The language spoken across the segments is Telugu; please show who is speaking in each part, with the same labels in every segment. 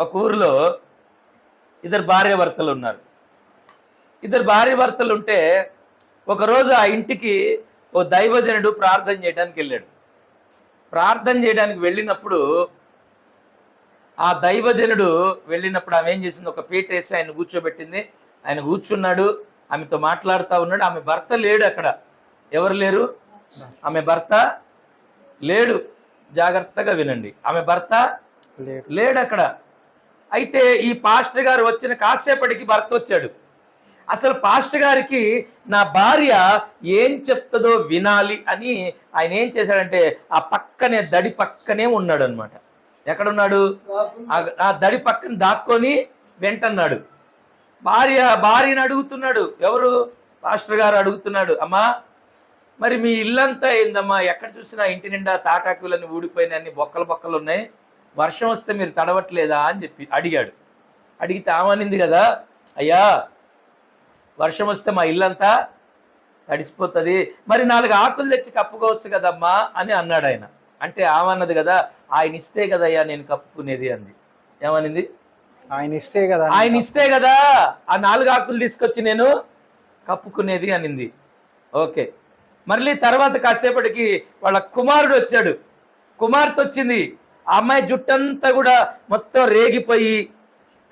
Speaker 1: ఒక ఊరిలో ఇద్దరు భార్య భర్తలు ఉన్నారు. ఇద్దరు భార్య భర్తలు ఉంటే ఒకరోజు ఆ ఇంటికి ఓ దైవజనుడు ప్రార్థన చేయడానికి వెళ్ళాడు. ప్రార్థన చేయడానికి వెళ్ళినప్పుడు ఆ దైవజనుడు వెళ్ళినప్పుడు ఆమె ఏం చేసింది? ఒక పీట వేసి ఆయన కూర్చోబెట్టింది. ఆయన కూర్చున్నాడు. ఆమెతో మాట్లాడుతూ ఉన్నాడు. ఆమె భర్త లేడు అక్కడ. ఎవరు లేరు? ఆమె భర్త లేడు. జాగ్రత్తగా వినండి. ఆమె భర్త
Speaker 2: లేడు.
Speaker 1: లేడు అక్కడ. అయితే ఈ పాస్టర్ గారు వచ్చిన కాసేపటికి భర్త వచ్చాడు. అసలు పాస్టర్ గారికి నా భార్య ఏం చెప్తుందో వినాలి అని ఆయన ఏం చేశాడంటే ఆ పక్కనే దడి పక్కనే ఉన్నాడు అనమాట ఎక్కడున్నాడు? ఆ- ఆ దడి పక్కన దాక్కొని వెంటన్నాడు. భార్య భార్యను అడుగుతున్నాడు. ఎవరు? పాస్టర్ గారు అడుగుతున్నాడు. అమ్మా మరి మీ ఇల్లంతా ఏందమ్మా? ఎక్కడ చూసినా ఇంటి నిండా తాటాకులన్నీ ఊడిపోయినాయి అన్ని బొక్కలు బొక్కలు ఉన్నాయి. వర్షం వస్తే మీరు తడవట్లేదా అని చెప్పి అడిగాడు. అడిగితే ఆమనింది కదా అయ్యా వర్షం వస్తే మా ఇల్లంతా తడిసిపోతుంది. మరి నాలుగు ఆకులు తెచ్చి కప్పుకోవచ్చు కదమ్మా అని అన్నాడు ఆయన. అంటే ఆమన్నది కదా ఆయన ఇస్తే కదయ్యా నేను కప్పుకునేది అంది. ఏమనింది?
Speaker 2: ఆయన ఇస్తే కదా
Speaker 1: ఆయన ఇస్తే కదా ఆ నాలుగు ఆకులు తీసుకొచ్చి నేను కప్పుకునేది అనింది. ఓకే. మళ్ళీ తర్వాత కాసేపటికి వాళ్ళ కుమారుడు వచ్చాడు. కుమార్తె వచ్చింది. ఆ అమ్మాయి జుట్టంతా కూడా మొత్తం రేగిపోయి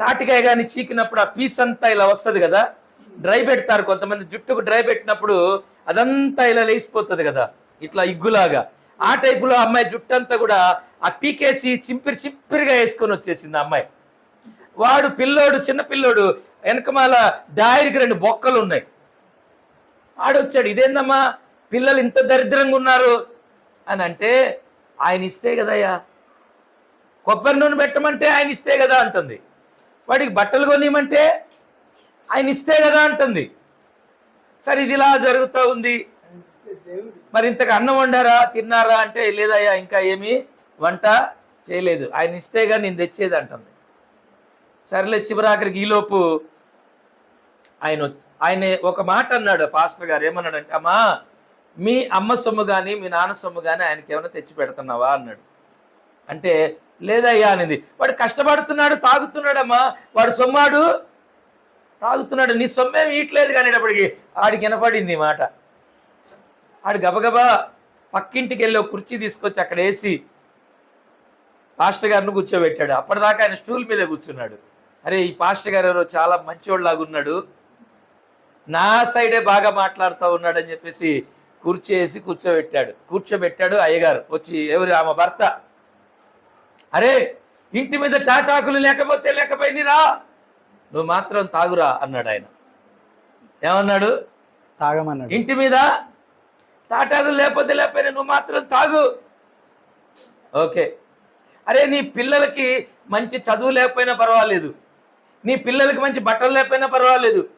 Speaker 1: తాటికాయ కానీ చీకినప్పుడు ఆ పీస్ అంతా ఇలా వస్తుంది కదా. డ్రై పెడతారు కొంతమంది. జుట్టుకు డ్రై పెట్టినప్పుడు అదంతా ఇలా లేచిపోతుంది కదా. ఇట్లా ఇగ్గులాగా. ఆ టైపులో అమ్మాయి జుట్టంతా కూడా ఆ పీకేసి చింపిరి చింపిరిగా వేసుకొని వచ్చేసింది అమ్మాయి. వాడు పిల్లోడు చిన్న పిల్లోడు వెనకమాల డైరీకి రెండు బొక్కలు ఉన్నాయి. వాడు వచ్చాడు ఇదేందమ్మా? పిల్లలు ఇంత దరిద్రంగా ఉన్నారు. అని అంటే ఆయన ఇస్తే కదయ్యా? కొబ్బరి నూనె పెట్టమంటే ఆయన ఇస్తే కదా అంటుంది. వాడికి బట్టలు కొనియమంటే ఆయన ఇస్తే కదా అంటుంది. సరే ఇది ఇలా జరుగుతూ ఉంది. మరి ఇంతకు అన్నం వండారా తిన్నారా అంటే లేదయ్యా ఇంకా ఏమీ వంట చేయలేదు. ఆయన ఇస్తే కానీ నేను తెచ్చేది అంటుంది. సరేలే చివరాఖరికి ఈలోపు ఆయన వచ్చి ఆయన ఒక మాట అన్నాడు పాస్టర్ గారు ఏమన్నాడంటే అమ్మా మీ అమ్మ సొమ్ము కానీ మీ నాన్న సొమ్ము కానీ ఆయనకి ఏమైనా తెచ్చి పెడుతున్నావా? అన్నాడు. అంటే లేదయ్యా అనేది. వాడు కష్టపడుతున్నాడు తాగుతున్నాడమ్మా. వాడు సొమ్మాడు తాగుతున్నాడు. నీ సొమ్మేం ఇట్లేదు కానిటప్పటికి ఆడికి వినపడింది మాట. ఆడు గబగబా పక్కింటికి వెళ్ళి ఒక కుర్చీ తీసుకొచ్చి అక్కడ వేసి పాస్టర్ గారిని కూర్చోబెట్టాడు. అప్పటిదాకా ఆయన స్టూల్ మీద కూర్చున్నాడు. అరే ఈ పాస్టర్ గారు ఎవరో చాలా మంచివాళ్ళలాగా ఉన్నాడు. నా సైడే బాగా మాట్లాడుతూ ఉన్నాడు అని చెప్పేసి కుర్చీ వేసి కూర్చోబెట్టాడు. కూర్చోబెట్టాడు అయ్యగారు. వచ్చి ఎవరు? ఆమె భర్త? అరే ఇంటి మీద తాటాకులు లేకపోతే లేకపోయినరా? నువ్వు మాత్రం తాగురా అన్నాడు ఆయన. ఏమన్నాడు?
Speaker 2: తాగమన్నాడు.
Speaker 1: ఇంటి మీద తాటాకులు లేకపోతే లేకపోయినా నువ్వు మాత్రం తాగు. ఓకే. అరే నీ పిల్లలకి మంచి చదువు లేకపోయినా పర్వాలేదు. నీ పిల్లలకి మంచి బట్టలు లేకపోయినా పర్వాలేదు.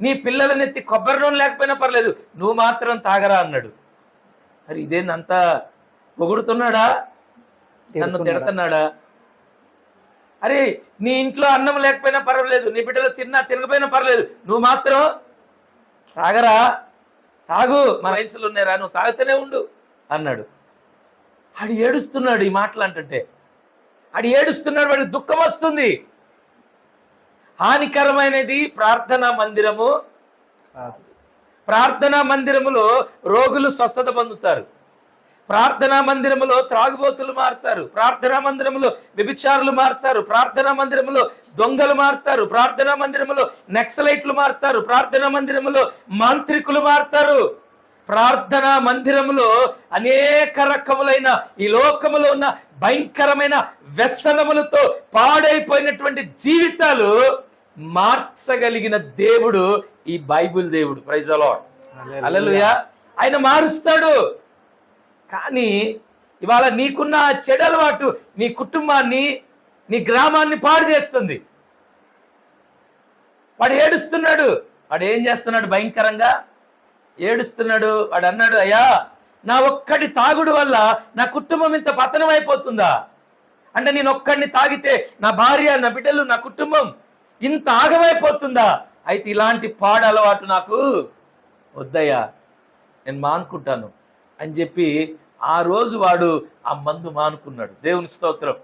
Speaker 1: నీ పిల్లలని ఎత్తి కొబ్బరి నూనె లేకపోయినా పర్లేదు నువ్వు మాత్రం తాగరా అన్నాడు. మరి ఇదేందంతా పొగుడుతున్నాడా? నన్ను
Speaker 2: తిడుతున్నాడా?
Speaker 1: అరే నీ ఇంట్లో అన్నం లేకపోయినా పర్వాలేదు నీ బిడ్డలు తిన్నా తినకపోయినా పర్లేదు నువ్వు మాత్రం తాగరా? తాగు మన వయసులు ఉన్నారా నువ్వు తాగుతూనే ఉండు అన్నాడు. ఆడు ఏడుస్తున్నాడు ఈ మాటలు అంటుంటే. ఆడు ఏడుస్తున్నాడు వాడికి దుఃఖం వస్తుంది. హానికరమైనది ప్రార్థనా మందిరము. ప్రార్థనా మందిరములో రోగులు స్వస్థత పొందుతారు. ప్రార్థనా మందిరములో త్రాగుబోతులు మారుతారు. ప్రార్థనా మందిరములో వ్యభిచారులు మారుతారు. ప్రార్థనా మందిరములో దొంగలు మారుతారు. ప్రార్థనా మందిరములో నక్సలైట్లు మారుతారు. ప్రార్థనా మందిరములో మాంత్రికులు మారుతారు. ప్రార్థనా మందిరములో అనేక రకములైన ఈ లోకములో ఉన్న భయంకరమైన వ్యసనములతో పాడైపోయినటువంటి జీవితాలు మార్చగలిగిన దేవుడు ఈ బైబిల్ దేవుడు. ప్రైజ్ అలలుయా ఆయన మారుస్తాడు. కానీ ఇవాళ నీకున్న చెడు అలవాటు నీ కుటుంబాన్ని నీ గ్రామాన్ని పాడు చేస్తుంది. వాడు ఏడుస్తున్నాడు. వాడు ఏం చేస్తున్నాడు భయంకరంగా? ఏడుస్తున్నాడు. వాడు అన్నాడు అయ్యా నా ఒక్కడి తాగుడు వల్ల నా కుటుంబం ఇంత పతనం అయిపోతుందా? అంటే నేను ఒక్కడిని తాగితే నా భార్య నా బిడ్డలు నా కుటుంబం ఇంత ఆగమైపోతుందా? అయితే ఇలాంటి పాడ అలవాటు నాకు వద్దయ్యా. నేను మానుకుంటాను అని చెప్పి ఆ రోజు వాడు ఆ మందు మానుకున్నాడు. దేవుని స్తోత్రం.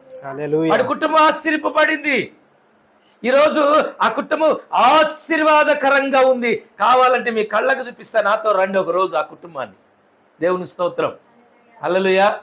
Speaker 1: వాడి కుటుంబం ఆశ్చర్యపబడింది ఈరోజు ఆ కుటుంబం ఆశీర్వాదకరంగా ఉంది. కావాలంటే మీ కళ్ళకు చూపిస్తా నాతో రండి ఒక రోజు ఆ కుటుంబాన్ని. దేవుని స్తోత్రం. హల్లెలూయా.